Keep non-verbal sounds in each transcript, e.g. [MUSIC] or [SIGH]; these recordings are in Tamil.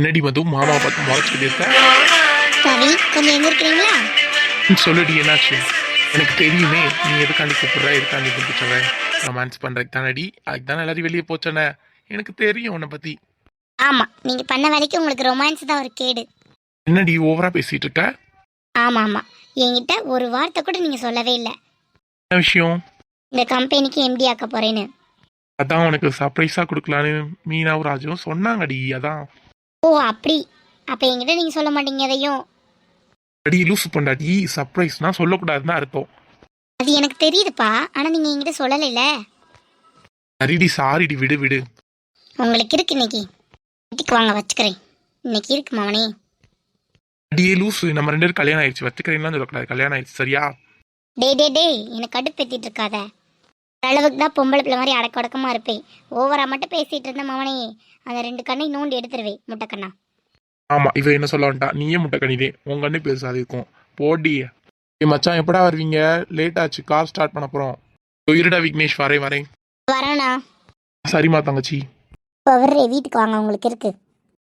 என்னடி மது? மாமா பார்த்து முறைச்சிக்கிட்டு இருக்க? ரவி கொஞ்சம் எந்திருக்கிறீங்களா ம், சொல்லுடி என்னாச்சு? எனக்கு தெரியுமே நீ எதுக்காண்டி கூப்பிடுற? எதுக்காண்டி கூப்பிடுச்சவ ரொமான்ஸ் பண்றதுக்கு தானடி அதுக்கு தான் எல்லாரும் வெளியே போச்சன எனக்கு தெரியும் உன்னை பத்தி. ஆமா நீங்க பண்ண வேலைக்கு உங்களுக்கு ரொமான்ஸ் தான் ஒரு கேடு. என்னடி ஓவரா பேசிட்டு இருக்க? ஆமா ஆமா. என்கிட்ட ஒரு வார்த்தை கூட நீங்க சொல்லவே இல்லை. என்ன விஷயம்? இந்த கம்பெனிக்கு எம்டி ஆக்க போறேன்னு. அதான் உனக்கு சர்ப்ரைஸா கொடுக்கலான்னு மீனாவும் ராஜுவும் சொன்னாங்கடி அதான். ஓ அப்படி. அப்ப என்கிட்ட நீங்க சொல்ல மாட்டீங்க எதையும். அடி லூசு பண்ணாடி சர்ப்ரைஸ்னா சொல்லக்கூடாதுன்னு அர்த்தம். அது எனக்கு தெரியுதுப்பா. ஆனா நீங்க என்கிட்ட சொல்லலைல. சரிடி சாரிடி விடு விடு. உங்களுக்கு இருக்கு இன்னைக்கு. வீட்டுக்கு வாங்க வச்சுக்கிறேன். இன்னைக்கு இருக்கு மவனே அடியே லூசு நம்ம ரெண்டு பேரும் கல்யாணம் ஆயிடுச்சு. வச்சுக்கிறேன்லாம் சொல்லக்கூடாது. கல்யாணம் ஆயிடுச்சு சரியா? டே டே டே எனக்கு கடுப்பேத்திட்டு இருக்காத. அளவுக்கு தான் பொம்பளை பிள்ளை மாதிரி அடக்க அடக்கமா இருப்பேன் ஓவரா மட்டும் பேசிட்டு இருந்த மவனே அந்த ரெண்டு கண்ணை நோண்டி எடுத்துருவேன் முட்டைக்கண்ணா. ஆமா இவ என்ன சொல்ல வேண்டாம் நீயே முட்டை கணிதே உங்க கண்ணு பெருசாது இருக்கும். போடி. ஏ மச்சான் எப்படா வருவீங்க? லேட் ஆச்சு கார் ஸ்டார்ட் பண்ண போறோம். இதோ இருடா விக்னேஷ் வரேன் வரேன். வரேண்ணா. சரிம்மா தங்கச்சி. இப்போ வர்றேன் வீட்டுக்கு வாங்க உங்களுக்கு இருக்கு.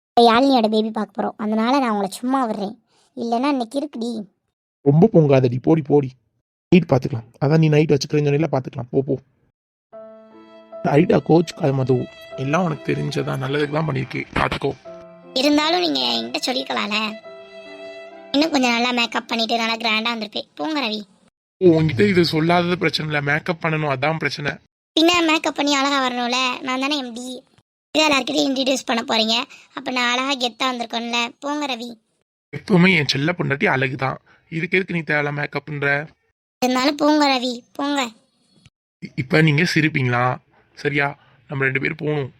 இப்போ யாழினியோட பேபி பார்க்க போகிறோம் அதனால நான் உங்களை சும்மா விடுறேன் இல்லைன்னா இன்னைக்கு இருக்குடி. ரொம்ப பொங்காதடி போடி போடி. நைட் பார்த்துக்கலாம் அதான் நீ நைட் வச்சுக்கிறேன்னு சொன்னில பார்த்துக்கலாம் போ போ. நைட்டா கோச் மது. எல்லாம் உனக்கு தெரிஞ்சதா? நல்லதுக்கு தான் பண்ணியிருக்கேன் பார்த்துக்கோ இருந்தாலும் நீங்கள் என்கிட்ட சொல்லிக்கலாம்ல இன்னும் கொஞ்சம் நல்லா மேக்கப் பண்ணிட்டு நல்லா கிராண்டாக வந்திருப்பேன் போங்க ரவி. உங்ககிட்ட இது சொல்லாதது பிரச்சனை இல்லை. மேக்கப் பண்ணணும் அதான் பிரச்சனை. பின்ன மேக்கப் பண்ணி அழகாக வரணும்ல. நான் தானே எம்டி இது எல்லாருக்கிட்டையும் இன்ட்ரடியூஸ் பண்ண போகிறீங்க அப்போ நான் அழகாக கெத்தாக வந்திருக்கோம்ல. போங்க ரவி. எப்பவுமே என் செல்ல பொண்டாட்டி அழகு தான் இதுக்கு எதுக்கு நீ தேவை மேக்கப்ன்ற இருந்தாலும் போங்க ரவி போங்க. இப்போ நீங்க சிரிப்பீங்களா? சரியா நம்ம ரெண்டு பேரும் போகணும்.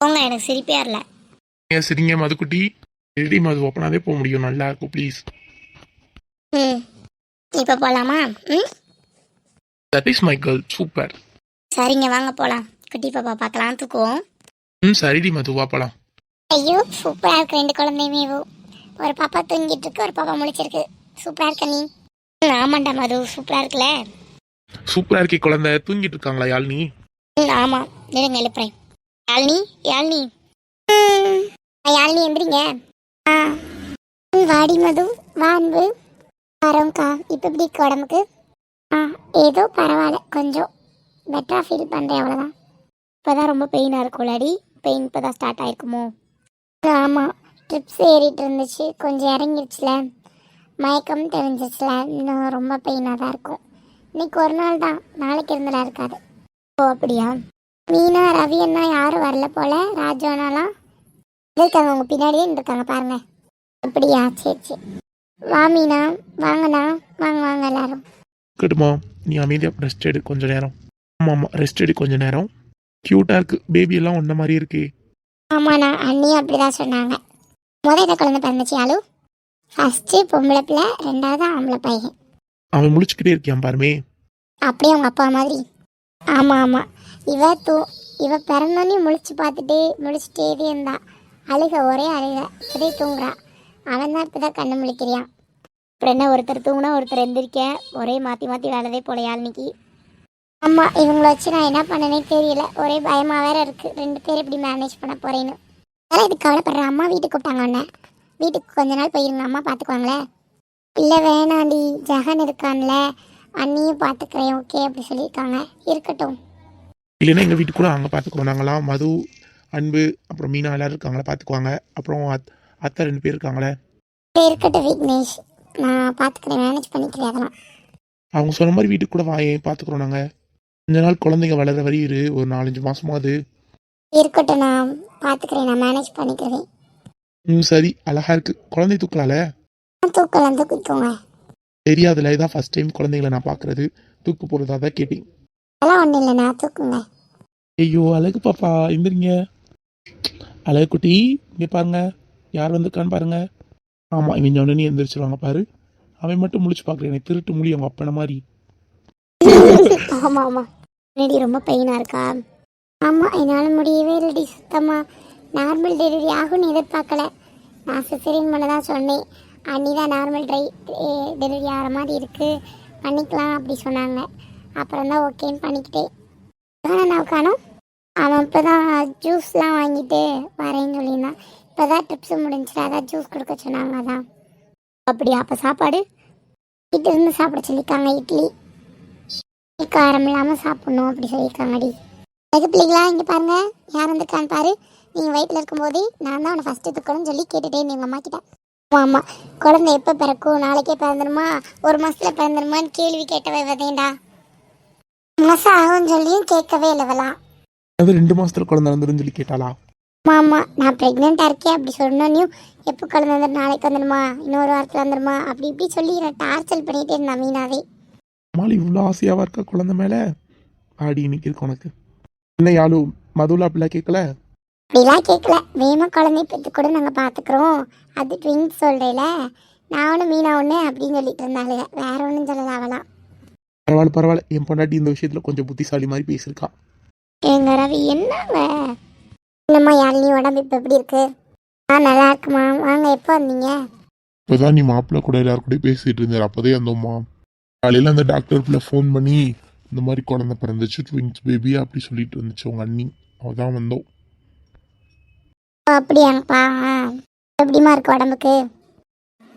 போங்க எனக்கு சிரிப்பே வரல. ஏன் சிரிங்க மதுக்குட்டி. ரெடி மது ஓப்பனாதே போக முடியும். நல்லா இருக்கும் ப்ளீஸ் ம். இப்போ போகலாமா ம்? That is my girl super சரிங்க வாங்க போகலாம் குட்டி பாப்பா பார்க்கலாம் தூக்குவோம். ம் சரிடி மது வா போலாம். ஐயோ சூப்பரா இருக்கு ரெண்டு குழந்தையுமே. ஒரு பாப்பா தூங்கிட்டு இருக்கு ஒரு பாப்பா முழிச்சிருக்கு. சூப்பரா இருக்க நீ? ம், ஆமாண்டா மது சூப்பரா இருக்குல்ல? சூப்பரா இருக்கே குழந்தை தூங்கிட்டு இருக்காங்களா யாழ்னி? ம், ஆமா. நெடுங்க எழுப்புறேன். யாழ்னி யாழ்னி. ம், யாழ்னி எந்திரிங்க. ஆ ம், வாடி மது வா அன்பு. இப்போ எப்படி இருக்கு உடம்புக்கு? ஆ ஏதோ பரவாயில்ல கொஞ்சம் பெட்டராக ஃபீல் பண்ணுறேன் அவ்வளோதான் இப்போதான் ரொம்ப பெயினாக இருக்கும்லடி பெயின் இப்போ தான் ஸ்டார்ட் ஆயிருக்குமோ? ஆமாம் ட்ரிப்ஸ் ஏறிட்டு இருந்துச்சு கொஞ்சம் இறங்கிடுச்சுல மயக்கம் தெரிஞ்சிச்சுல. இன்னும் ரொம்ப பெயினாக தான் இருக்கும். இன்னைக்கு ஒரு நாள் தான். நாளைக்கு இருந்தெல்லாம் இருக்காது. ஓ அப்படியா? மீனா ரவி அண்ணா யாரும் வரல போல? ராஜானாலாம் இருக்காங்க. உங்க பின்னாடியே இருக்காங்க பாருங்க. அப்படியா? சரி சரி. வா மீனா. வாங்கண்ணா வாங்க வாங்க எல்லாரும். கட்டுமா நீ அமைதியாக ரெஸ்ட் எடு. கொஞ்ச நேரம். ஆமாம் ஆமாம் ரெஸ்ட் எடு கொஞ்ச நேரம். க்யூட்டாக இருக்கு. பேபி எல்லாம் ஒன்ன மாதிரி இருக்கே. ஆமாண்ணா. அண்ணியும் அப்படிதான் சொன்னாங்க. முதல் இந்த குழந்தை பிறந்துச்சு. ஆளு ஃபர்ஸ்ட் பொம்பளை பிள்ளை ரெண்டாவது ஆம்பளை பையன். அவன் முழிச்சுக்கிட்டே இருக்கியான் பாருமே. அப்படியே அவங்க அப்பா மாதிரி. ஆமாம் ஆமாம் இவ தூ இவ பிறந்தோன்னே முழிச்சு பார்த்துட்டு முழிச்சிட்டே இருந்தா. அழுக ஒரே அழுக. இப்படியே தூங்குறா. அவன் தான் இப்போ தான் கண்ணு முழிக்கிறியான் அப்புறம் என்ன ஒருத்தர் தூங்குனா ஒருத்தர் எந்திரிக்க ஒரே மாற்றி மாற்றி வேலதே போல யாழ்னிக்கு ஆமாம் இவங்கள வச்சு நான் என்ன பண்ணனே தெரியல. ஒரே பயமாக வேற இருக்கு. ரெண்டு பேர் எப்படி மேனேஜ் பண்ண போறேன்னு. அதெல்லாம் இதுக்கு கவலைப்படுற? அம்மா வீட்டுக்கு கூப்பிட்டாங்க உன்னை. வீட்டுக்கு கொஞ்ச நாள் போயிருங்க அம்மா பார்த்துக்குவாங்களே இல்லை வேணாண்டி ஜெகன் இருக்கான்ல அண்ணியும் பார்த்துக்கிறேன் ஓகே அப்படி சொல்லியிருக்காங்க இருக்கட்டும். இல்லைன்னா எங்கள் வீட்டுக்கு கூட அங்கே பார்த்துக்குவோம் நாங்களாம் மது அன்பு அப்புறம் மீனா எல்லாரும் இருக்காங்களா பார்த்துக்குவாங்க அப்புறம் அத் அத்தை ரெண்டு பேர் இருக்காங்களே. இருக்கட்டும் விக்னேஷ். நான் பார்த்துக்கிறேன் மேனேஜ் பண்ணிக்கிறேன் அதெல்லாம். அவங்க சொன்ன மாதிரி வீட்டுக்கு கூட வாயே பார்த்துக்குறோம் நாங்கள் கொஞ்ச நாள் குழந்தைங்க வளர வரி இரு ஒரு நாலஞ்சு மாசமாவது. இருக்கட்டும் நான் பார்த்துக்கிறேன் நான் மேனேஜ் பண்ணிக்கிறேன். ம் சரி. அழகா இருக்கு. குழந்தை தூக்கலால? தூக்கலாம் தூக்கிக்கோங்க. தெரியாதுல இதான் ஃபர்ஸ்ட் டைம் குழந்தைங்களை நான் பார்க்கறது தூக்கு போடுறதா தான் கேட்டேன். அதெல்லாம் ஒன்றும் இல்லை நான் தூக்குங்க. ஐயோ அழகு பாப்பா எந்திரிங்க. அழகு குட்டி இங்கே பாருங்க. யார் வந்திருக்கான்னு பாருங்க. ஆமாம் இவன் உடனே எந்திரிச்சிருவாங்க பாரு. அவன் மட்டும் முழிச்சு பார்க்குறேன் எனக்கு திருட்டு முழி அவங்க அப்பன மாதிரி. ஆமாம் ஆமாம் முன்னாடி ரொம்ப பெயினாக இருக்கா? ஆமாம் என்னால் முடியவே இல்லடி சுத்தமாக நார்மல் டெலிவரி ஆகும்னு எதிர்பார்க்கல. நான் சிசரின் பண்ண தான் சொன்னேன். அன்னி தான் நார்மல் ட்ரை டெலிவரி ஆகிற மாதிரி இருக்குது பண்ணிக்கலாம் அப்படி சொன்னாங்க. அப்புறம் தான் ஓகேன்னு பண்ணிக்கிட்டேன். நான் காணும் அவன் இப்போ தான் ஜூஸ்லாம் வாங்கிட்டு வரேன்னு சொல்லியிருந்தான். இப்போ தான் ட்ரிப்ஸ் முடிஞ்சிட்டு அதான் ஜூஸ் கொடுக்க சொன்னாங்க அதான். அப்படியா? அப்போ சாப்பாடு? வீட்டில் இருந்து சாப்பிட சொல்லியிருக்காங்க இட்லி. காரம் இல்லாமல் சாப்பிட்ணும் அப்படி சொல்லியிருக்காங்கடி. எது பிள்ளைங்களா இங்கே பாருங்க. யார் வந்திருக்கான்னு பாரு. நீங்கள் வயிற்றில் இருக்கும்போதே நான் தான் அவனை ஃபஸ்ட்டு துக்கணும்னு சொல்லி கேட்டுட்டே எங்கள் அம்மா கிட்ட. ஆமாம் குழந்தை எப்போ பிறக்கும்? நாளைக்கே பிறந்துருமா? ஒரு மாதத்தில் பிறந்துருமான்னு கேள்வி கேட்டவே வதேண்டா மாதம் ஆகும்னு சொல்லியும் கேட்கவே இல்லவலாம் அது ரெண்டு மாசத்துல குழந்தை வந்துடும் சொல்லி கேட்டாளா? மாமா நான் ப்ரெக்னெண்ட்டாக இருக்கேன் அப்படி சொன்னோன்னையும் எப்போ குழந்தை வந்துடும் நாளைக்கு வந்துடுமா இன்னொரு வாரத்தில் வந்துடுமா அப்படி இப்படி சொல்லி நான் டார்ச்சல் பண்ணிகிட்டே இருந்தான் மீனாவே. அம்மாள் இவ்வளோ ஆசையாவா இருக்கா குழந்தை மேல? ஆடி இன்னைக்கு இருக்கு உனக்கு. என்ன யாழு மதுவில் அப்படிலாம் கேட்கல அப்படிலாம் கேட்கல வேகமாக குழந்தைய பெற்று கூட நாங்கள் பார்த்துக்குறோம் அது ட்வின்ஸ் சொல்கிறேல நான் ஒன்று மீனா ஒன்று அப்படின்னு சொல்லிட்டு இருந்தாளுங்க வேற ஒன்றும் சொல்லல அவளாம் பரவாயில்ல பரவாயில்ல. என் பொண்டாட்டி இந்த விஷயத்துல கொஞ்சம் புத்திசாலி மாதிரி பேசியிருக்கா. எங்க ரவி என்னங்க? என்னம்மா யாழினி உடம்பு இப்போ எப்படி இருக்கு? ஆ நல்லா இருக்குமா? வாங்க எப்போ வந்தீங்க? இப்போதான் நீ மாப்பிள்ளை கூட எல்லாரும் கூட பேசிட்டு இருந்தார். அப்போதே வந்தோம்மா. காலையில் அந்த டாக்டர் பிள்ளை ஃபோன் பண்ணி இந்த மாதிரி குழந்தை பிறந்துச்சு ட்வின்ஸ் பேபி அப்படி சொல்லிட்டு இருந்துச்சு உங்க அண்ணி. அவதான் வந்தோம். ஓ, அப்படியாங்கப்பா. ஆ. எப்படிம்மா இருக்கு உடம்புக்கு?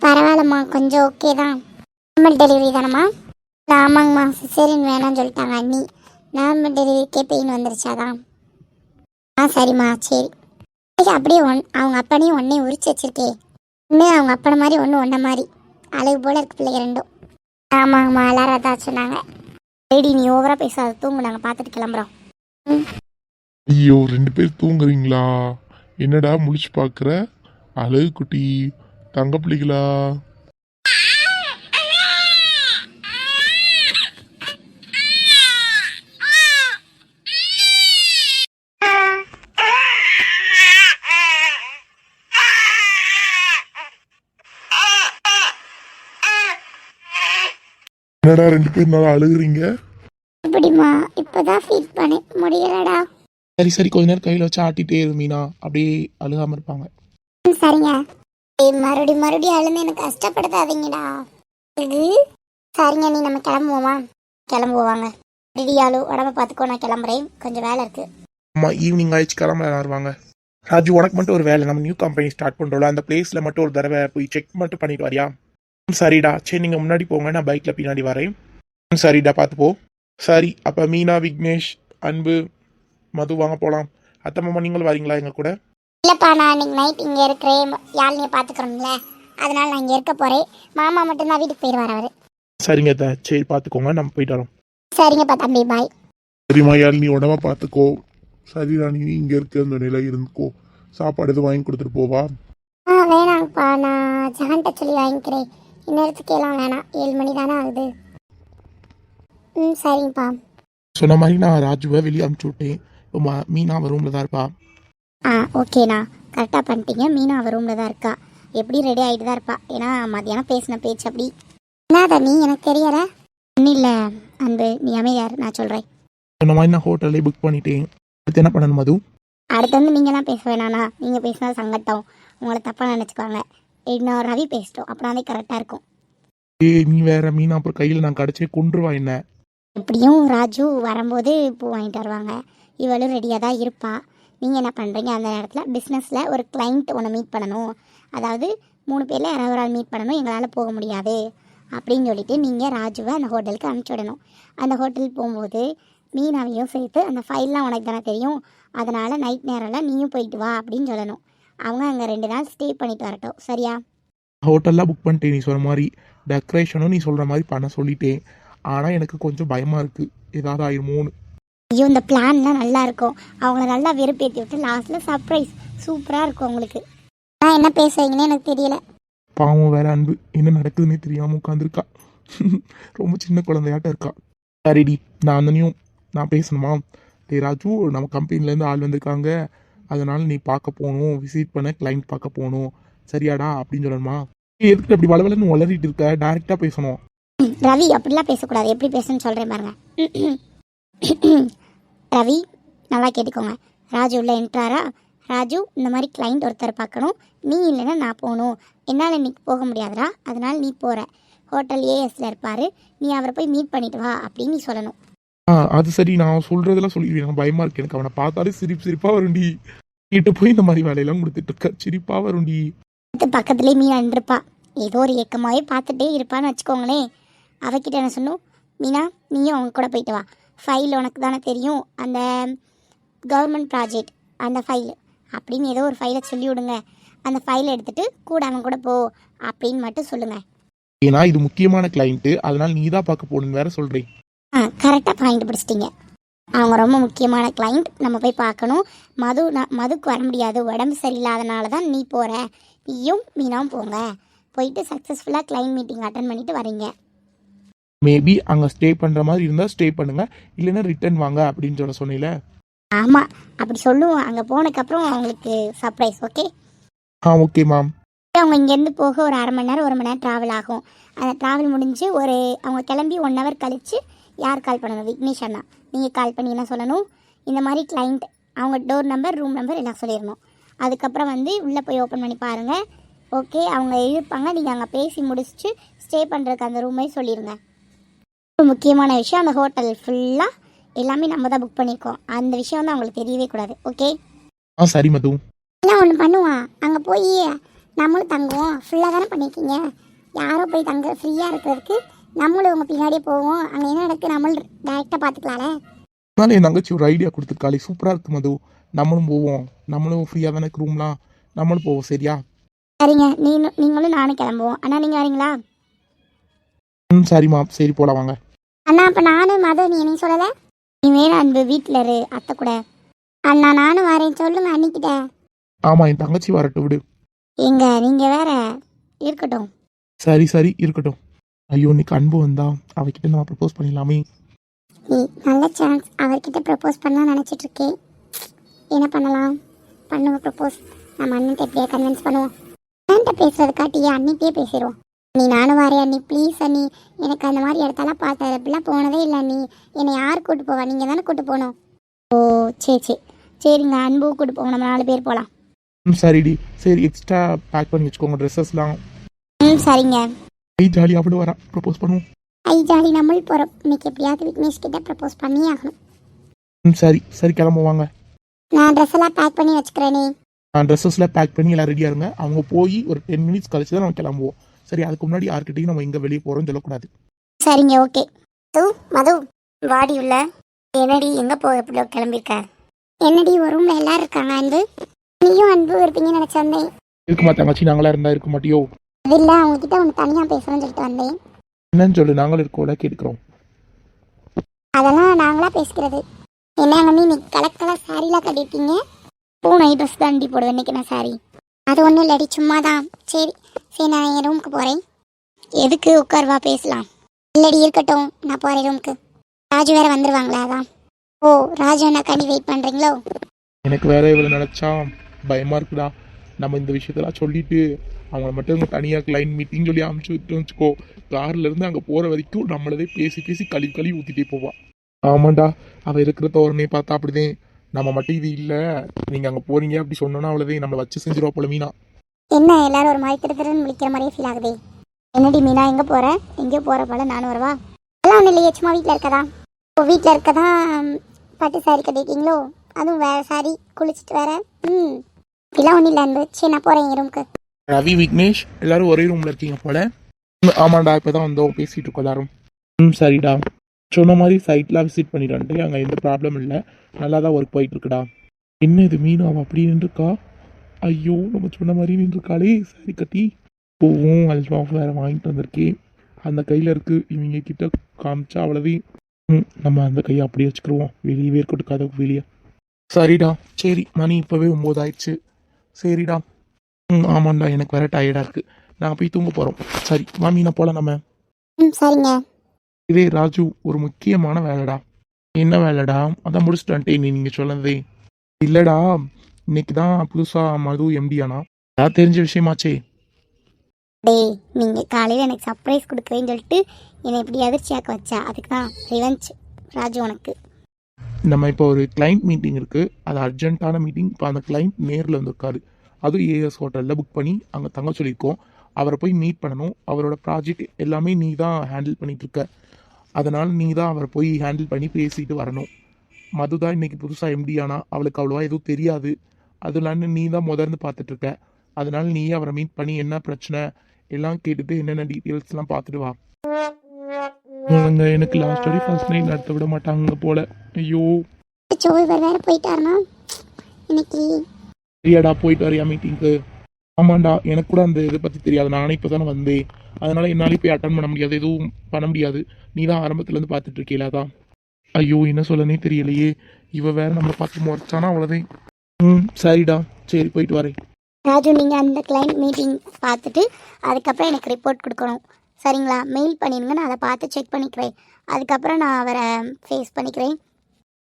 பரவாயில்லம்மா கொஞ்சம் ஓகே தான். நார்மல் டெலிவரி தானம்மா? ஆமாங்கம்மா சிசேரியன் வேணாம்னு சொல்லிட்டாங்க அண்ணி. நார்மல் டெலிவரிக்கே பெயின் வந்துருச்சாதான் ஆ சரிம்மா சரி. அப்படியே ஒன் அவங்க அப்பனையும் ஒன்னே உரிச்சு வச்சிருக்கே. இன்னும் அவங்க அப்பனை மாதிரி ஒன்று ஒன்றை மாதிரி. அழகு போல் இருக்கு பிள்ளைங்க ரெண்டும். ஆமாங்கம்மா எல்லாரும் அதான் சொன்னாங்க. ரெடி நீ ஓவராக பேசாத தூங்கு நாங்கள் பார்த்துட்டு கிளம்புறோம். ஐயோ ரெண்டு பேர் தூங்குறீங்களா? என்னடா முழிச்சு பார்க்குற அழகு குட்டி தங்க பிள்ளைகளா என்னடா ரெண்டு பேர் நல்லா அழுகுறீங்க? இப்படிமா இப்பதான் ஃபீல் பண்ணி முடியலடா. சரி சரி கொஞ்ச நேரம் கையில் வச்சு ஆட்டிட்டே இரு மீனா. அப்படியே அழுகாம இருப்பாங்க. ம், சரிங்க. ஏய் மறுபடியும் மறுபடியும் அழுந்து எனக்கு கஷ்டப்படுத்தாதீங்கடா. இது சரிங்க நீ நம்ம கிளம்புவோமா? கிளம்புவாங்க ரெடியாலு உடம்ப பார்த்துக்கோ நான் கிளம்புறேன். கொஞ்சம் வேலை இருக்கு. அம்மா ஈவினிங் ஆயிடுச்சு. கிளம்ப எல்லாரும் வாங்க. ராஜு உனக்கு மட்டும் ஒரு வேலை. நம்ம நியூ கம்பெனி ஸ்டார்ட் பண்ணுறோம்ல அந்த பிளேஸில் மட்டும் ஒரு தடவை போய் செக் மட்டும் பண்ணிட்டு வரியா? ம், சரிடா. சரி நீங்கள் முன்னாடி போங்க. நான் பைக்கில் பின்னாடி வரேன். ம், சரிடா பார்த்து போ சரி அப்போ மீனா விக்னேஷ் அன்பு மது வாங்க போகலாம் அத்தை மாமா நீங்களும் வரீங்களா எங்கள் கூட? இல்லைப்பா நான் இன்னைக்கு நைட் இங்கே இருக்கிறேன் யாழ்னியை பார்த்துக்கிறோம்ல. அதனால நான் இங்கே இருக்க போகிறேன் மாமா மட்டும்தான் வீட்டுக்கு போயிடுவார் அவர். சரிங்க அத்தை. சரி பார்த்துக்கோங்க. நம்ம போயிட்டு வரோம். சரிங்கப்பா தம்பி பாய் சரிம்மா யாழ் நீ உடம்ப பார்த்துக்கோ. சரி ராணி நீ இங்கே இருக்க அந்த நிலை இருந்துக்கோ. சாப்பாடு எதுவும் வாங்கி கொடுத்துட்டு போவா? ஆ வேணாங்கப்பா. நான் ஜான்கிட்ட சொல்லி வாங்கிக்கிறேன். இந்நேரத்துக்கு எல்லாம் வேணாம். ஏழு மணி தானே ஆகுது. ம் சரிங்கப்பா. சொன்ன மாதிரி நான் ராஜுவை வெளியே அனுப்பிச்சி விட்டேன். இப்போ ம- மீனா அவன் ரூமில் தான் இருப்பா. ஆ ஓகேண்ணா கரெக்டாக பண்ணிட்டீங்க. மீனா அவள் ரூமில் தான் இருக்கா. எப்படி ரெடி ஆகிட்டு தான் இருப்பா. ஏன்னா மத்தியானம் பேசின பேச்சு அப்படி. என்னடா நீ எனக்கு தெரியல. ஒன்றும் இல்லை. அன்பு நீ அமைதியார் நான் சொல்கிறேன் சொன்ன மாதிரி நான் ஹோட்டல்லே புக் பண்ணிட்டேன். அடுத்து என்ன பண்ணணும் மது? அடுத்து வந்து நீங்களாம் பேச வேணாண்ணா நீங்கள் பேசினா சங்கட்டம். உங்களை தப்பாக நினச்சிக்குவாங்க. இன்னும் ரவி பேசிட்டோம். அப்படின்னாலே கரெக்டாக இருக்கும். ஏய் நீ வேற மீனா அப்புறம் கையில் நான் கடிச்சே கொன்றுவா என்ன? எப்படியும் ராஜு வரும்போது பூ வாங்கிட்டு வருவாங்க. இவளும் ரெடியாக தான் இருப்பாள் நீங்கள் என்ன பண்ணுறீங்க அந்த நேரத்தில் பிஸ்னஸில் ஒரு கிளைண்ட் ஒன்று மீட் பண்ணணும். அதாவது மூணு பேரில் யாராவது ஒரு ஆள் மீட் பண்ணணும் எங்களால் போக முடியாது. அப்படின்னு சொல்லிட்டு நீங்கள் ராஜுவை அந்த ஹோட்டலுக்கு அனுப்பிச்சி விடணும். அந்த ஹோட்டல் போகும்போது மீனாவையும் சேர்த்து அந்த ஃபைல்லாம் உனக்கு தானே தெரியும். அதனால் நைட் நேரம்லாம் நீயும் போயிட்டு வா அப்படின்னு சொல்லணும். அவங்க அங்கே ரெண்டு நாள் ஸ்டே பண்ணிட்டு வரட்டும். சரியா? ஹோட்டல்லாம் புக் பண்ணிட்டேன் நீ சொல்கிற மாதிரி. டெக்கரேஷனும் நீ சொல்கிற மாதிரி பண்ண சொல்லிட்டேன். ஆனால் எனக்கு கொஞ்சம் பயமாக இருக்குது ஏதாவது ஆயிருமோன்னு. ஐயோ இந்த பிளான்லாம் நல்லா இருக்கும். அவங்கள நல்லா வெறுப்பேற்றி விட்டு லாஸ்ட்டில் சர்ப்ரைஸ் சூப்பராக இருக்கும் உங்களுக்கு. நான் என்ன பேசுறீங்கன்னு எனக்கு தெரியல. பாவம் வேற அன்பு. என்ன நடக்குதுன்னே தெரியாமல் உட்காந்துருக்கா [LAUGHS] ரொம்ப சின்ன குழந்தையாட்ட இருக்கா. சரிடி நான் அந்தனையும் நான் பேசணுமா? டேய் ராஜு நம்ம கம்பெனிலேருந்து ஆள் வந்திருக்காங்க. அதனால நீ பார்க்க போகணும். விசிட் பண்ண கிளைண்ட் பார்க்க போகணும். சரியாடா அப்படின்னு சொல்லணுமா? எதுக்கு அப்படி வளவலன்னு உளறிட்டு இருக்க? டேரெக்டாக பேசணும். ரவி அப்படிலாம் பேசக்கூடாது. எப்படி பேசணும்னு சொல்கிறேன் பாருங்க. [CLEARS THROAT] ரவி நல்லா கேட்டுக்கோங்க. ராஜு உள்ள என்ட்ராரா ராஜு இந்த மாதிரி கிளைண்ட் ஒருத்தர் பார்க்கணும். நீ இல்லைன்னா நான் போகணும். என்னால் இன்னைக்கு போக முடியாதுடா. அதனால நீ போகிற ஹோட்டல் ஏஎஸ்ல இருப்பார். நீ அவரை போய் மீட் பண்ணிட்டு வா அப்படின்னு நீ சொல்லணும். ஆ அது சரி. நான் சொல்கிறதெல்லாம் சொல்லிடுவேன். எனக்கு பயமாக இருக்கு. எனக்கு அவனை பார்த்தாலே சிரிப்பு சிரிப்பாக வரும்டி. கிட்ட போய் இந்த மாதிரி வேலையெல்லாம் கொடுத்துட்டு இருக்க. சிரிப்பா வரும்டி. அடுத்து பக்கத்துலேயே மீனா நின்றுப்பா. ஏதோ ஒரு ஏக்கமாகவே பார்த்துட்டே இருப்பான்னு வச்சுக்கோங்களேன். அவகிட்ட என்ன சொன்னோம் மீனா நீயும் அவங்க கூட போயிட்டு வா. ஃபைல் உனக்கு தானே தெரியும். அந்த கவர்மெண்ட் ப்ராஜெக்ட் அந்த ஃபைல் அப்படின்னு ஏதோ ஒரு ஃபைலை சொல்லி விடுங்க அந்த ஃபைலை எடுத்துட்டு கூட அவன் கூட போ அப்படின்னு மட்டும் சொல்லுங்கள் ஏன்னா இது முக்கியமான கிளைண்ட்டு அதனால நீ தான் பார்க்க போகணுன்னு வேற சொல்றேன் ஆ கரெக்டாக பாயிண்ட் பிடிச்சிட்டிங்க. அவங்க ரொம்ப முக்கியமான கிளைண்ட் நம்ம போய் பார்க்கணும். மது நான் மதுக்கு வர முடியாது. உடம்பு சரியில்லாதனால தான் நீ போகிற நீயும் மீனாவும் போங்க. போயிட்டு சக்ஸஸ்ஃபுல்லாக கிளைண்ட் மீட்டிங் அட்டன் பண்ணிட்டு வரீங்க. மேபி அங்க ஸ்டே பண்ற மாதிரி இருந்தா ஸ்டே பண்ணுங்க. இல்லைன்னா ரிட்டர்ன் வாங்க அப்படின்னு சொல்ல சொன்னீல? ஆமாம் அப்படி சொல்லுவோம். அங்கே போனதுக்கப்புறம் அவங்களுக்கு சர்ப்ரைஸ் ஓகே ஆ ஓகே மேம் அவங்க இங்கேருந்து போக ஒரு அரை மணி நேரம் ஒரு மணி நேரம் ட்ராவல் ஆகும். அந்த ட்ராவல் முடிஞ்சு ஒரு அவங்க கிளம்பி ஒன் ஹவர் கழித்து யார் கால் பண்ணணும் விக்னேஷ் அண்ணா நீங்கள் கால் பண்ணி என்ன சொல்லணும்? இந்த மாதிரி கிளைண்ட் அவங்க டோர் நம்பர் ரூம் நம்பர் எல்லாம் சொல்லிடணும். அதுக்கப்புறம் வந்து உள்ளே போய் ஓப்பன் பண்ணி பாருங்கள் ஓகே அவங்க இருப்பாங்க. நீங்கள் அங்கே பேசி முடிச்சுட்டு ஸ்டே பண்ணுறதுக்கு அந்த ரூமே சொல்லிடுங்க ஒரு முக்கியமான விஷயம். அந்த ஹோட்டல் ஃபுல்லாக எல்லாமே நம்ம தான் புக் பண்ணியிருக்கோம் அந்த விஷயம் வந்து அவங்களுக்கு தெரியவே கூடாது. ஓகே ஆ சரி மது. எல்லாம் ஒன்று பண்ணுவான் அங்கே போய் நம்மளும் தங்குவோம். ஃபுல்லாக தானே பண்ணியிருக்கீங்க யாரோ போய் தங்க ஃப்ரீயாக இருக்கிறதுக்கு நம்மளும் உங்கள் பின்னாடியே போவோம். அங்கே என்ன நடக்கு? நம்மளும் டேரெக்டாக பார்த்துக்கலாம்ல அதனால என் தங்கச்சி ஒரு ஐடியா கொடுத்துருக்காளே. சூப்பரா இருக்கு மது. நம்மளும் போவோம். நம்மளும் ஃப்ரீயா தானே ரூம்லாம் நம்மளும் போவோம் சரியா? சரிங்க. நீ நீங்களும் நானும் கிளம்புவோம். அண்ணா நீங்கள் வரீங்களா? ம் சரிம்மா. சரி போலாம் வாங்க. அண்ணா அப்போ நானும் மது நீ என்ன சொல்லலை? நீ வேணும் அன்பு வீட்டில் இரு அத்தை கூட. அண்ணா நானும் வரேன் சொல்லுங்க அன்னிக்கிட்ட ஆமா என் தங்கச்சி வரட்டும் விடு. எங்க நீங்கள் வேற இருக்கட்டும். சரி சரி இருக்கட்டும். ஐயோ இன்னைக்கு அன்பு வந்தா அவகிட்ட நம்ம ப்ரப்போஸ் பண்ணிடலாமே. நீ நல்ல சான்ஸ் அவர்கிட்ட ப்ரப்போஸ் பண்ணலாம் நினச்சிட்டு இருக்கேன் என்ன பண்ணலாம்? பண்ணுவோம் ப்ரப்போஸ் நம்ம அண்ணன்ட்ட எப்படியா கன்வின்ஸ் பண்ணுவோம். அண்ணன்ட்ட பேசுறது காட்டி என் அண்ணிட்டே பேசிடுவோம் நீ நானும் வரேன் அண்ணி ப்ளீஸ் அண்ணி. எனக்கு அந்த மாதிரி இடத்தெல்லாம் பார்த்தது அப்படிலாம் போனதே இல்லை அண்ணி. என்னை யார் கூட்டு போவா? நீங்கள் தானே கூட்டு போகணும். ஓ சரி சரி. சரிங்க அன்பு கூட்டு போவோம் நம்ம நாலு பேர் போகலாம். ம் சரிடி. சரி எக்ஸ்ட்ரா பேக் பண்ணி வச்சுக்கோங்க ட்ரெஸ்ஸஸ்லாம் ம் சரிங்க. ஐ ஜாலியாக அப்படி வரா. ப்ரப்போஸ் பண்ணுவோம். ஐ ஜாலி நம்மளும் போகிறோம் இன்னைக்கு எப்படியாவது விக்னேஷ் கிட்ட ப்ரப்போஸ் பண்ணி ஆகணும். ம் சரி. சரி கிளம்புவாங்க நான் ட்ரெஸ் எல்லாம் பேக் பண்ணி வச்சுக்கிறேனே. நான் ட்ரெஸ்ஸஸ்லாம் பேக் பண்ணி எல்லாம் ரெடியாக இருங்க. அவங்க போய் ஒரு டென் மினிட்ஸ் கழிச்சு தான் நம்ம கிளம்புவோம். சரி அதுக்கு முன்னாடி யார்கிட்டையும் நம்ம இங்கே வெளியே போகிறோம்னு சொல்லக்கூடாது. சரிங்க ஓகே. மது மது வாடி உள்ள. என்னடி எங்க போ எப்படி கிளம்பியிருக்க என்னடி ஒரு ரூம்ல எல்லாரும் இருக்காங்க அன்பு? நீயும் அன்பு இருப்பீங்கன்னு நினைச்சு வந்தேன். இருக்குமா தங்கச்சி நாங்களா இருந்தா இருக்க மாட்டியோ? அது இல்ல அவங்க கிட்ட ஒன்று தனியா பேசணும்னு சொல்லிட்டு வந்தேன். என்னன்னு சொல்லு நாங்களும் இருக்கோட கேட்குறோம் அதெல்லாம் நாங்களா பேசிக்கிறது. என்னங்க நீ இன்னைக்கு கலர் கலர் சாரிலாம் கட்டியிருக்கீங்க? பூனை ட்ரெஸ் தாண்டி போடுவேன் இன்னைக்கு நான் சாரி அது ஒன்றும் இல்லடி சும்மா தான் சரி சரி நான் என் ரூமுக்கு போகிறேன் எதுக்கு உட்கார்வா பேசலாம். இல்லடி இருக்கட்டும் நான் போகிறேன் ரூமுக்கு ராஜு வேற வந்துருவாங்களா அதான். ஓ ராஜு அண்ணாக்காண்டி வெயிட் பண்ணுறீங்களோ எனக்கு வேற இவ்வளோ நினச்சா பயமா இருக்குடா. நம்ம இந்த விஷயத்தெல்லாம் சொல்லிட்டு அவங்கள மட்டும் தனியாக கிளைன் மீட்டிங் சொல்லி அமுச்சு விட்டு வச்சுக்கோ. கார்ல இருந்து அங்கே போகிற வரைக்கும் நம்மளதே பேசி பேசி கழுவி கழுவி ஊற்றிட்டே போவா. ஆமாண்டா அவள் இருக்கிற தோரணையை பார்த்தா அப்படிதான். நம்ம மட்டும் இது இல்லை. நீங்கள் அங்கே போறீங்க அப்படி சொன்னோன்னா அவ்வளோதே நம்மளை வச்சு செஞ்சிருவா போல மீனா. என்ன எல்லாரும் ஒரு மாதிரி திரு திருன்னு மாதிரியே ஃபீல் ஆகுதே. என்னடி மீனா எங்கே போற? எங்கேயோ போகிற போல நானும் வரவா? எல்லாம் ஒன்றும் இல்லையே சும்மா வீட்டில் இருக்கதா? இப்போ வீட்டில் இருக்கதா பட்டு சாரி கட்டிட்டீங்களோ அதுவும் வேற சாரி குளிச்சுட்டு வேற. ம். இப்படிலாம் ஒன்றும் இல்லை அன்பு. சரி நான் போகிறேன் என் ரூமுக்கு ரவி விக்னேஷ் எல்லாரும் ஒரே ரூமில் இருக்கீங்க போல. ம், ஆமாண்டா இப்போ தான் வந்தோம் பேசிகிட்டு இருக்கோம் எல்லாரும். ம் சரிடா. சொன்ன மாதிரி சைட்லாம் விசிட் பண்ணிட்டு அங்கே எந்த ப்ராப்ளம் இல்லை. நல்லா தான் ஒர்க் போயிட்டுருக்குடா என்ன இது மீன் அவள் இருக்கா ஐயோ நம்ம சொன்ன மாதிரி நின்றுருக்காளே சரி கட்டி. பூவும் அல்வா வேறு வாங்கிட்டு வந்திருக்கேன். அந்த கையில் இருக்குது இவங்க கிட்ட காமிச்சா அவ்வளவே. நம்ம அந்த கையை அப்படியே வச்சுக்கிருவோம். வெளியவே இருக்கட்டும் கதவு வெளியே. சரிடா சரி மணி இப்போவே ஒம்பது ஆயிடுச்சு சரிடா. ம் ஆமாண்டா எனக்கு வேற டயர்டாக இருக்குது நாங்கள் போய் தூங்க போகிறோம் சரி மாமி நான் போகலாம் நம்ம. சரிங்க. இதே ராஜு ஒரு முக்கியமான வேலைடா. என்ன வேலைடா? அதான் முடிச்சுட்டு வந்துட்டேன் நீ நீங்கள் சொன்னதே. இல்லைடா. இன்னைக்கு தான் புதுசாக மது எம்டி ஆனா. அதான் தெரிஞ்ச விஷயமாச்சே? டேய் நீங்கள் காலையில் எனக்கு சர்ப்ரைஸ் கொடுக்குறேன்னு சொல்லிட்டு என்னை இப்படி அதிர்ச்சியாக்க வச்சா. அதுக்கு தான் ரிவெஞ்ச் ராஜு உனக்கு. நம்ம இப்போ ஒரு கிளைண்ட் மீட்டிங் இருக்குது அது அர்ஜென்ட்டான மீட்டிங் இப்போ அந்த கிளைண்ட் நேரில் வந்திருக்காரு. அதுவும் ஏஎஸ் ஹோட்டலில் புக் பண்ணி அங்கே தங்க சொல்லியிருக்கோம். அவரை போய் மீட் பண்ணணும். அவரோட ப்ராஜெக்ட் எல்லாமே நீ தான் ஹேண்டில் பண்ணிட்டு இருக்க அதனால் நீ தான் அவரை போய் ஹேண்டில் பண்ணி பேசிட்டு வரணும். மது தான் இன்னைக்கு புதுசாக எம்டி ஆனா. அவளுக்கு அவ்வளோவா எதுவும் தெரியாது. அது இல்லாமல் நீ தான் முதர்ந்து பார்த்துட்டு இருக்க அதனால நீ அவரை மீட் பண்ணி என்ன பிரச்சனை எல்லாம் கேட்டுட்டு என்னென்ன டீட்டெயில்ஸ்லாம் பார்த்துட்டு வா. அவங்க எனக்கு லாஸ்ட் வரை ஃபர்ஸ்ட் நைட் நடத்த விட மாட்டாங்க போல. ஐயோ. வேற போயிட்டாருனா? இன்னைக்கு? சரியாடா போயிட்டு வரியா மீட்டிங்க்கு ஆமாண்டா எனக்கு கூட அந்த இதை பற்றி தெரியாது. நானே இப்போ தானே வந்தேன். அதனால என்னாலே போய் அட்டன் பண்ண முடியாது. எதுவும் பண்ண முடியாது. நீ தான் ஆரம்பத்துலேருந்து பார்த்துட்டு இருக்கீல அதான் ஐயோ என்ன சொல்லனே தெரியலையே. இவ வேற நம்மளை பார்த்து முறைச்சானா அவ்வளோதான் ம் சரிடா. சரி போயிட்டு வரேன். ராஜு நீங்கள் அந்த கிளைண்ட் மீட்டிங் பார்த்துட்டு அதுக்கப்புறம் எனக்கு ரிப்போர்ட் கொடுக்கணும். சரிங்களா? மெயில் பண்ணிடுங்க நான் அதை பார்த்து செக் பண்ணிக்கிறேன். அதுக்கப்புறம் நான் அவரை ஃபேஸ் பண்ணிக்கிறேன்.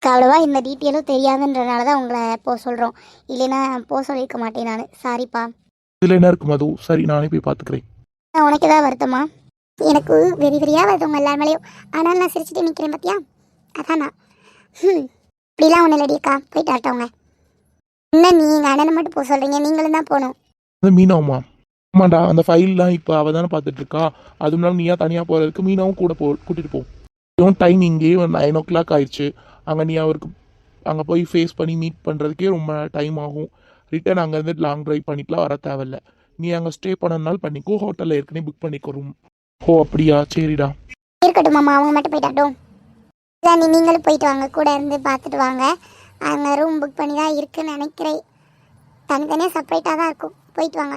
அவ்வளோவா இந்த டீட்டெயிலும் தெரியாதுன்றனால தான் உங்களை போக சொல்கிறோம் இல்லைன்னா போக சொல்லியிருக்க மாட்டேன் நான். சாரிப்பா இதில் என்ன இருக்கு மது? சரி நானே போய் பார்த்துக்கிறேன். நான் உனக்கு ஏதாவது வருத்தமா? எனக்கு வெறி வெறியாக வருது உங்கள் எல்லார் மேலேயும். ஆனால் நான் சிரிச்சுட்டு நிற்கிறேன் பார்த்தியா அதான்? நான் ம் இப்படிலாம் ஒன்றும் இல்லடியக்கா போயிட்டு வரட்டவங்க என்ன நீ? எங்கள் அண்ணனை மட்டும் போக சொல்கிறீங்க நீங்களும் தான் போகணும் அந்த மீனாவுமா? ஆமாண்டா அந்த ஃபைல்லாம் இப்போ அவள் தானே பார்த்துட்டு இருக்கா அதுவும் இல்லாமல் நீயா தனியாக போகிறதுக்கு மீனாவும் கூட போ கூட்டிகிட்டு போ. இவன் டைம் இங்கேயே நைன் ஓ கிளாக் ஆயிடுச்சு. அங்கே நீ அவருக்கு அங்கே போய் ஃபேஸ் பண்ணி மீட் பண்ணுறதுக்கே ரொம்ப டைம் ஆகும். ரிட்டர்ன் அங்கேருந்து லாங் ட்ரைவ் பண்ணிக்கலாம் வர தேவையில்ல. நீ அங்கே ஸ்டே பண்ணனால பண்ணிக்கோ. ஹோட்டலில் ஏற்கனவே புக் பண்ணிக்கோ ரூம் ஓ அப்படியா? சரிடா. இருக்கட்டும் மாமா அவங்க மட்டும் போயிட்டாட்டும் நீங்களும் போயிட்டு வாங்க. கூட இருந்து பார்த்துட்டு வாங்க. அங்கே ரூம் புக் பண்ணி தான் இருக்குன்னு நினைக்கிறேன். தனித்தனியாக செப்பரேட்டாக தான் இருக்கும். போயிட்டு வாங்க.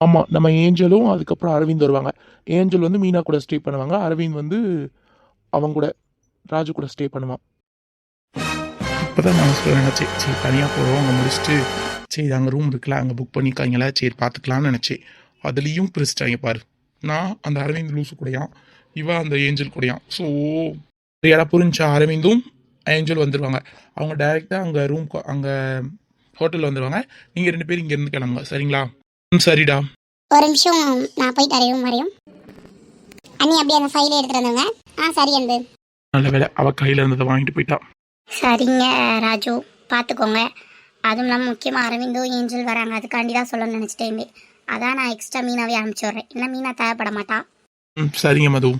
ஆமாம் நம்ம ஏஞ்சலும் அதுக்கப்புறம் அரவிந்த் வருவாங்க. ஏஞ்சல் வந்து மீனா கூட ஸ்டே பண்ணுவாங்க. அரவிந்த் வந்து அவங்க கூட ராஜு கூட ஸ்டே பண்ணுவான். இப்போ தான் நான் சொல்ல சரி தனியாக போகிறோம் அங்கே முடிச்சுட்டு சரி அங்கே ரூம் இருக்குல்ல அங்கே புக் பண்ணிக்காங்களா சரி பார்த்துக்கலாம்னு நினச்சேன். அதுலேயும் பிரிச்சிட்டாங்க பாரு. நான் அந்த அரவிந்த் லூசு கூடயான் இவ அந்த ஏஞ்சல் கூடயான் ஸோ சரியாடா புரிஞ்சா? அரவிந்தும் ஏஞ்சல் வந்துடுவாங்க அவங்க டைரெக்டாக அங்கே ரூம் அங்கே ஹோட்டலில் வந்துடுவாங்க நீங்கள் ரெண்டு பேரும் இங்கேருந்து கிளம்புங்க. சரிங்களா? ம் சரிடா. ஒரு நிமிஷம் நான் போயிட்டு அறையும் வரையும் அண்ணி அப்படியே அந்த ஃபைலை எடுத்துகிட்டு வந்தவங்க ஆ சரி அன்பு. நல்ல வேலை அவள் கையில் இருந்ததை வாங்கிட்டு போயிட்டா. சரிங்க ராஜு. பார்த்துக்கோங்க அதுவும் இல்லாமல் முக்கியமாக அரவிந்தும் ஏஞ்சல் வராங்க. அதுக்காண்டி தான் சொல்லணும்னு நினச்சிட்டேன். அதான் நான் எக்ஸ்ட்ரா மீனாவே அனுப்பிச்சி விட்றேன். இல்லை மீனா தேவைப்பட மாட்டா. ம் சரிங்க மது.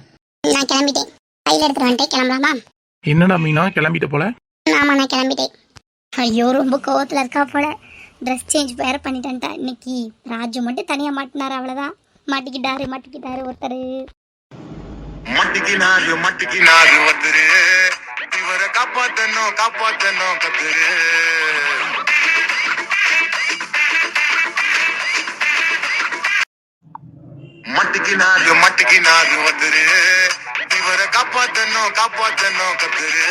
நான் கிளம்பிட்டேன். ஃபைல் எடுத்துகிட்டு வந்துட்டேன். கிளம்பலாமா? என்னடா மீனா கிளம்பிட்ட போல? ஆமாம் நான் கிளம்பிட்டேன். ஐயோ ரொம்ப கோவத்தில் இருக்கா போல. ட்ரெஸ் சேஞ்ச் வேற பண்ணிட்டேன்ட்டா இன்னைக்கு ராஜு மட்டும் தனியாக மாட்டினார் அவ்வளோதான் மாட்டிக்கிட்டாரு மாட்டிக்கிட்டாரு ஒருத்தர். மட்டிக்கினாரு மட்டிக்கினாரு ஒருத்தரு. இவரை காப்பாத்தணும் காப்பாத்தணும் கத்துரு. மட்டிக்கினாரு மட்டிக்கினாரு ஒருத்தரு இவரை காப்பாத்தணும் காப்பாத்தணும் கத்துரு